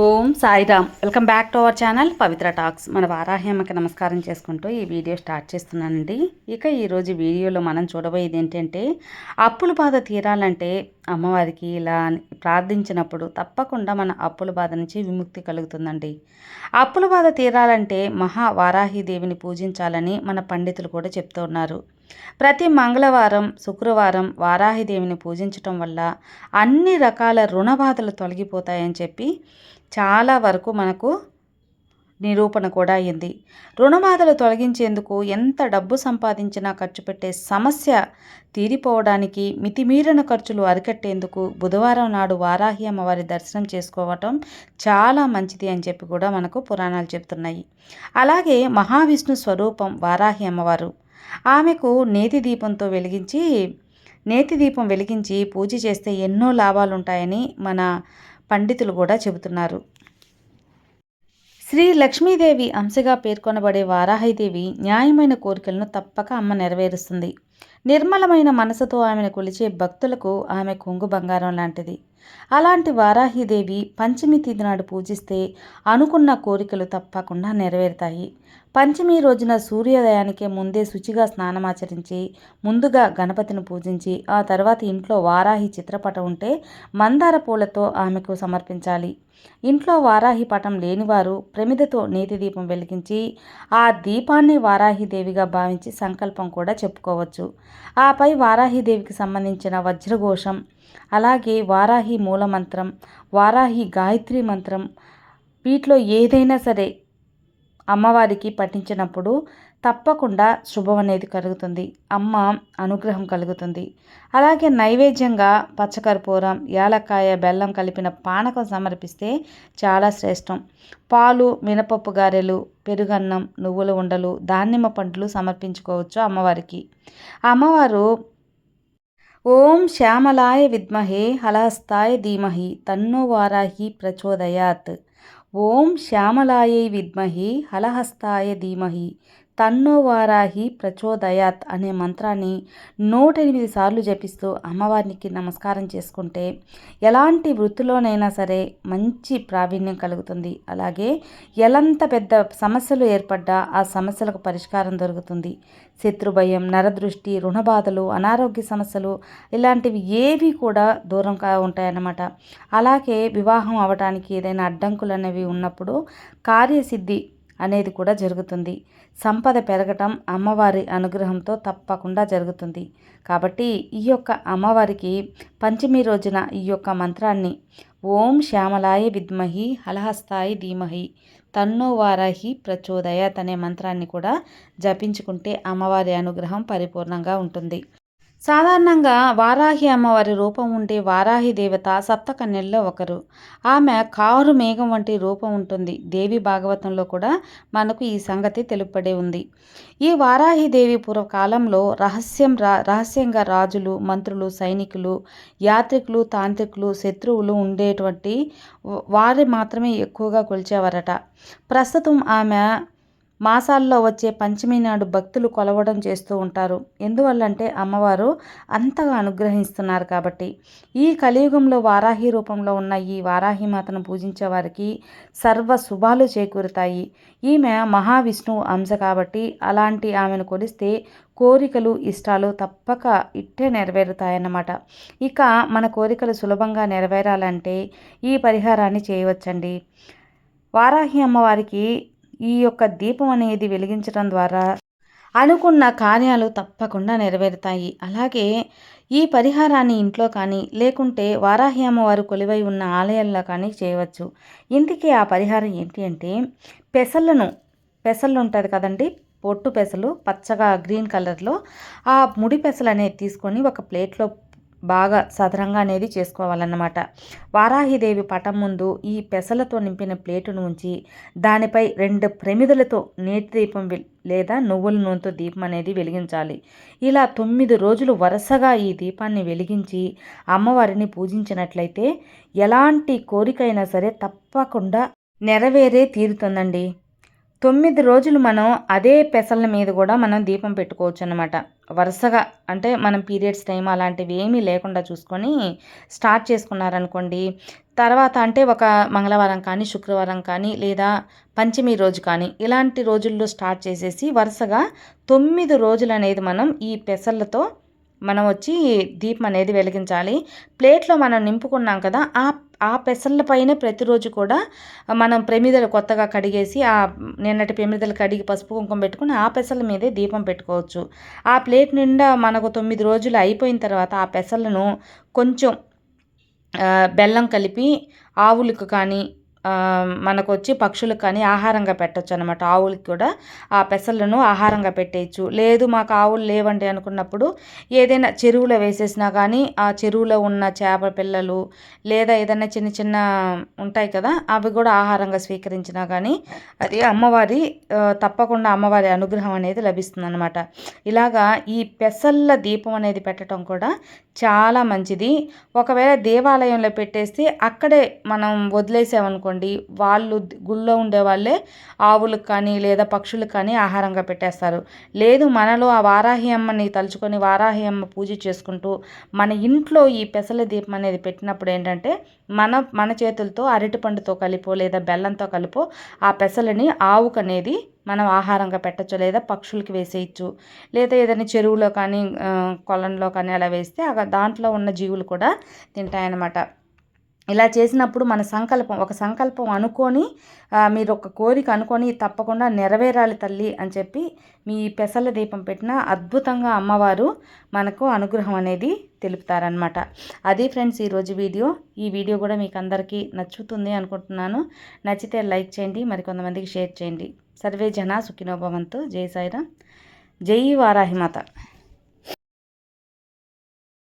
Om Sairam. Welcome back to our channel Pavitra talks. మన వారాహ్యమ్మకి నమస్కారం చేసుకుంటూ ఈ వీడియో స్టార్ట్ చేస్తున్నానండి. ఇక ఈరోజు వీడియోలో మనం చూడబోయేది ఏంటంటే అప్పుల బాధ తీరాలంటే అమ్మవారికి ఇలా ప్రార్థించినప్పుడు తప్పకుండా మన అప్పుల బాధ నుంచి విముక్తి కలుగుతుందండి. అప్పుల బాధ తీరాలంటే మహా వారాహిదేవిని పూజించాలని మన పండితులు కూడా చెప్తూ ఉన్నారు. ప్రతి మంగళవారం శుక్రవారం వారాహిదేవిని పూజించటం వల్ల అన్ని రకాల రుణ బాధలు తొలగిపోతాయని చెప్పి చాలా వరకు మనకు నిరూపణ కూడా అయింది. రుణబాధలు తొలగించేందుకు ఎంత డబ్బు సంపాదించినా ఖర్చు పెట్టే సమస్య తీరిపోవడానికి మితిమీరిన ఖర్చులు అరికట్టేందుకు బుధవారం నాడు వారాహి అమ్మవారి దర్శనం చేసుకోవటం చాలా మంచిది అని చెప్పి కూడా మనకు పురాణాలు చెప్తున్నాయి. అలాగే మహావిష్ణు స్వరూపం వారాహి అమ్మవారు ఆమెకు నేతి దీపంతో వెలిగించి నేతి దీపం వెలిగించి పూజ చేస్తే ఎన్నో లాభాలు ఉంటాయని మన పండితులు కూడా చెబుతున్నారు. శ్రీ లక్ష్మీదేవి అంశగా పేర్కొనబడే వారాహిదేవి న్యాయమైన కోరికలను తప్పక అమ్మ నెరవేరుస్తుంది. నిర్మలమైన మనసుతో ఆమెను కొలిచే భక్తులకు ఆమె కొంగు బంగారం లాంటిది. అలాంటి వారాహిదేవి పంచమి తిథి నాడు పూజిస్తే అనుకున్న కోరికలు తప్పకుండా నెరవేరుతాయి. పంచమి రోజున సూర్యోదయానికే ముందే శుచిగా స్నానమాచరించి ముందుగా గణపతిని పూజించి ఆ తర్వాత ఇంట్లో వారాహి చిత్రపటం ఉంటే మందార పూలతో ఆమెకు సమర్పించాలి. ఇంట్లో వారాహి పటం లేనివారు ప్రమిదతో నీతి దీపం వెలిగించి ఆ దీపాన్ని వారాహిదేవిగా భావించి సంకల్పం కూడా చెప్పుకోవచ్చు. ఆపై వారాహిదేవికి సంబంధించిన వజ్రఘోషం అలాగే వారాహి మూలమంత్రం వారాహి గాయత్రి మంత్రం వీటిలో ఏదైనా సరే అమ్మవారికి పఠించినప్పుడు తప్పకుండా శుభం అనేది కలుగుతుంది. అమ్మ అనుగ్రహం కలుగుతుంది. అలాగే నైవేద్యంగా పచ్చకర్పూరం యాలక్కాయ బెల్లం కలిపిన పానకం సమర్పిస్తే చాలా శ్రేష్టం. పాలు మినపప్పు గారెలు పెరుగన్నం నువ్వుల ఉండలు దానిమ్మ పండ్లు సమర్పించుకోవచ్చు అమ్మవారికి. అమ్మవారు ఓం శ్యామలాయ విద్మహే హలహస్తాయ ధీమహి తన్నో వారాహి ప్రచోదయాత్. ఓం శ్యామలాయై విద్మహి హలహస్తాయ ధీమహి తన్నో వారాహి ప్రచోదయాత్ అనే మంత్రాన్ని నూట ఎనిమిది సార్లు జపిస్తూ అమ్మవారికి నమస్కారం చేసుకుంటే ఎలాంటి వృత్తిలోనైనా సరే మంచి ప్రావీణ్యం కలుగుతుంది. అలాగే ఎలంత పెద్ద సమస్యలు ఏర్పడ్డా ఆ సమస్యలకు పరిష్కారం దొరుకుతుంది. శత్రుభయం నరదృష్టి రుణబాధలు అనారోగ్య సమస్యలు ఇలాంటివి ఏవి కూడా దూరంగా ఉంటాయన్నమాట. అలాగే వివాహం అవడానికి ఏదైనా అడ్డంకులు అనేవి ఉన్నప్పుడు కార్యసిద్ధి అనేది కూడా జరుగుతుంది. సంపద పెరగటం అమ్మవారి అనుగ్రహంతో తప్పకుండా జరుగుతుంది. కాబట్టి ఈ యొక్క అమ్మవారికి పంచమి రోజున ఈ యొక్క మంత్రాన్ని ఓం శ్యామలాయ విద్మహి హలహస్తాయి ధీమహి తన్నో వారాహి ప్రచోదయత్ అనే మంత్రాన్ని కూడా జపించుకుంటే అమ్మవారి అనుగ్రహం పరిపూర్ణంగా ఉంటుంది. సాధారణంగా వారాహి అమ్మవారి రూపం ఉండే వారాహి దేవత సప్తకన్యల్లో ఒకరు. ఆమె కారు మేఘం వంటి రూపం ఉంటుంది. దేవి భాగవతంలో కూడా మనకు ఈ సంగతి తెలుపబడే ఉంది. ఈ వారాహి దేవి పూర్వకాలంలో రహస్యం రా రహస్యంగా రాజులు మంత్రులు సైనికులు యాత్రికులు తాంత్రికులు శత్రువులు ఉండేటువంటి వారి మాత్రమే ఎక్కువగా కొలిచేవారట. ప్రస్తుతం ఆమె మాసాల్లో వచ్చే పంచమి నాడు భక్తులు కొలవడం చేస్తూ ఉంటారు. ఎందువల్లంటే అమ్మవారు అంతగా అనుగ్రహిస్తున్నారు కాబట్టి. ఈ కలియుగంలో వారాహి రూపంలో ఉన్న ఈ వారాహి మాతను పూజించే వారికి సర్వ శుభాలు చేకూరుతాయి. ఈమె మహావిష్ణువు అంశ కాబట్టి అలాంటి ఆమెను కొలిస్తే కోరికలు ఇష్టాలు తప్పక ఇట్టే నెరవేరుతాయన్నమాట. ఇక మన కోరికలు సులభంగా నెరవేరాలంటే ఈ పరిహారాన్ని చేయవచ్చండి. వారాహి అమ్మవారికి ఈ యొక్క దీపం అనేది వెలిగించడం ద్వారా అనుకున్న కార్యాలు తప్పకుండా నెరవేరుతాయి. అలాగే ఈ పరిహారాన్ని ఇంట్లో కానీ లేకుంటే వారాహి అమ్మవారు కొలివై ఉన్న ఆలయాల్లో కానీ చేయవచ్చు. ఇందుకే ఆ పరిహారం ఏంటి అంటే పెసలను పెసలు ఉంటుంది కదండి పొట్టు పెసలు పచ్చగా గ్రీన్ కలర్లో ఆ ముడి పెసలు అనేది తీసుకొని ఒక ప్లేట్లో బాగా సదరంగా అనేది చేసుకోవాలన్నమాట. వారాహిదేవి పటం ముందు ఈ పెసలతో నింపిన ప్లేటును ఉంచి దానిపై రెండు ప్రమిదలతో నేతి దీపం లేదా నువ్వుల నూనెతో దీపం అనేది వెలిగించాలి. ఇలా తొమ్మిది రోజులు వరుసగా ఈ దీపాన్ని వెలిగించి అమ్మవారిని పూజించినట్లయితే ఎలాంటి కోరికైనా సరే తప్పకుండా నెరవేరే తీరుతుందండి. తొమ్మిది రోజులు మనం అదే పెసల మీద కూడా మనం దీపం పెట్టుకోవచ్చు అన్నమాట వరుసగా అంటే మనం పీరియడ్స్ టైం అలాంటివి ఏమీ లేకుండా చూసుకొని స్టార్ట్ చేసుకున్నారనుకోండి తర్వాత అంటే ఒక మంగళవారం కానీ శుక్రవారం కానీ లేదా పంచమి రోజు కానీ ఇలాంటి రోజుల్లో స్టార్ట్ చేసేసి వరుసగా తొమ్మిది రోజులు అనేది మనం ఈ పెసర్లతో మనం వచ్చి దీపం అనేది వెలిగించాలి. ప్లేట్లో మనం నింపుకున్నాం కదా ఆ ఆ పెసర్ల పైన ప్రతిరోజు కూడా మనం ప్రమిదలు కొత్తగా కడిగేసి ఆ నిన్నటి ప్రమిదలు కడిగి పసుపు కుంకుమ పెట్టుకుని ఆ పెసర్ల మీదే దీపం పెట్టుకోవచ్చు. ఆ ప్లేట్ నిండా మనకు తొమ్మిది రోజులు అయిపోయిన తర్వాత ఆ పెసర్లను కొంచెం బెల్లం కలిపి ఆవులకు కానీ మనకు వచ్చి పక్షులకు కానీ ఆహారంగా పెట్టచ్చు అనమాట ఆవులకి కూడా ఆ పెసలను ఆహారంగా పెట్టేయచ్చు. లేదు మాకు ఆవులు లేవండి అనుకున్నప్పుడు ఏదైనా చెరువులో వేసేసినా కానీ ఆ చెరువులో ఉన్న చేప పిల్లలు లేదా ఏదైనా చిన్న చిన్న ఉంటాయి కదా అవి కూడా ఆహారంగా స్వీకరించినా కానీ అది అమ్మవారి తప్పకుండా అమ్మవారి అనుగ్రహం అనేది లభిస్తుంది అనమాట ఇలాగా ఈ పెసల్ల దీపం అనేది పెట్టడం కూడా చాలా మంచిది. ఒకవేళ దేవాలయంలో పెట్టేస్తే అక్కడే మనం వదిలేసామనుకో అనుకోండి వాళ్ళు గుళ్ళో ఉండే వాళ్ళే ఆవులకు కానీ లేదా పక్షులకు కానీ ఆహారంగా పెట్టేస్తారు. లేదు మనలో ఆ వారాహి అమ్మని తలుచుకొని వారాహి అమ్మ పూజ చేసుకుంటూ మన ఇంట్లో ఈ పెసల దీపం అనేది పెట్టినప్పుడు ఏంటంటే మన మన చేతులతో అరటిపండుతో కలిపో లేదా బెల్లంతో కలిపో ఆ పెసలని ఆవుకు అనేది మనం ఆహారంగా పెట్టచ్చు లేదా పక్షులకి వేసేయచ్చు. లేదా ఏదైనా చెరువులో కానీ కొలంలో కానీ అలా వేస్తే దాంట్లో ఉన్న జీవులు కూడా తింటాయన్నమాట. ఇలా చేసినప్పుడు మన సంకల్పం ఒక సంకల్పం అనుకొని మీరు ఒక కోరిక అనుకొని తప్పకుండా నెరవేరాలి తల్లి అని చెప్పి మీ పెసల దీపం పెట్టిన అద్భుతంగా అమ్మవారు మనకు అనుగ్రహం అనేది తెలుపుతారనమాట అది ఫ్రెండ్స్ ఈరోజు వీడియో. ఈ వీడియో కూడా మీకు అందరికీ నచ్చుతుంది అనుకుంటున్నాను. నచ్చితే లైక్ చేయండి మరికొంతమందికి షేర్ చేయండి. సర్వే జన సుఖినోభవంతో జై సాయిరామ్. జై వారాహిమాత.